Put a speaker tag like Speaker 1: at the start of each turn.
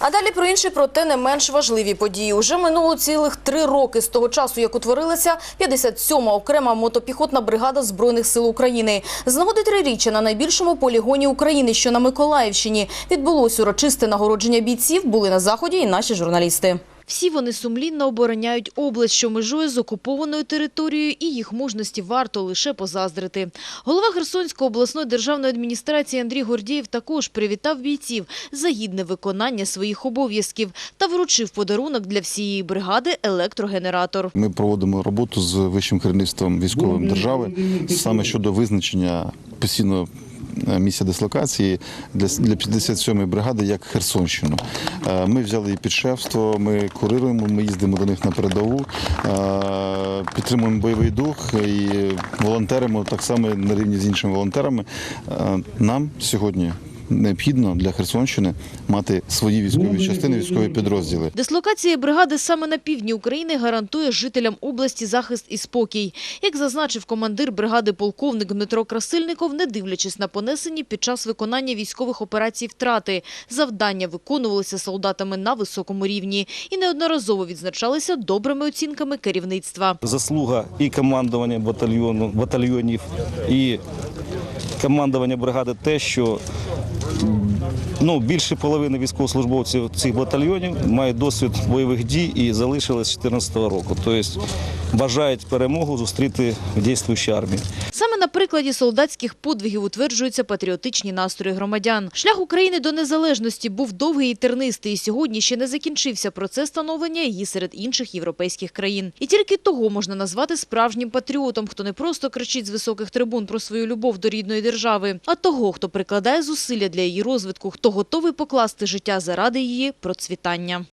Speaker 1: А далі про інші, проте не менш важливі події. Уже минуло цілих три роки з того часу, як утворилася 57-ма окрема мотопіхотна бригада Збройних сил України. З нагоди триріччя на найбільшому полігоні України, що на Миколаївщині, відбулось урочисте нагородження бійців, були на заході і наші журналісти. Всі вони сумлінно обороняють область, що межує з окупованою територією, і їх мужності варто лише позаздрити. Голова Херсонської обласної державної адміністрації Андрій Гордієв також привітав бійців за гідне виконання своїх обов'язків та вручив подарунок для всієї бригади електрогенератор.
Speaker 2: Ми проводимо роботу з вищим керівництвом військовим держави саме щодо визначення постійного е, місця дислокації для, для 57-ї бригади як Херсонщину. Е, Ми взяли її під шефство, ми курируємо, ми їздимо до них на передову, е, підтримуємо бойовий дух і волонтеримо так само на рівні з іншими волонтерами. Нам сьогодні необхідно для Херсонщини мати свої військові частини, військові підрозділи.
Speaker 1: Дислокація бригади саме на півдні України гарантує жителям області захист і спокій. Як зазначив командир бригади полковник Дмитро Красильников, не дивлячись на понесені під час виконання військових операцій втрати, завдання виконувалися солдатами на високому рівні і неодноразово відзначалися добрими оцінками керівництва.
Speaker 3: заслуга і командування батальйону, батальйонів, і командування бригади те, що ну, більше половини військовослужбовців цих батальйонів мають досвід бойових дій і залишилось з 2014 року. Тобто бажають перемогу зустріти в дійствуючій армії.
Speaker 1: Саме на прикладі солдатських подвигів утверджуються патріотичні настрої громадян. Шлях України до незалежності був довгий і тернистий, і сьогодні ще не закінчився процес становлення її серед інших європейських країн. І тільки того можна назвати справжнім патріотом, хто не просто кричить з високих трибун про свою любов до рідної держави, а того, хто прикладає зусилля для її розвитку, хто готовий покласти життя заради її процвітання.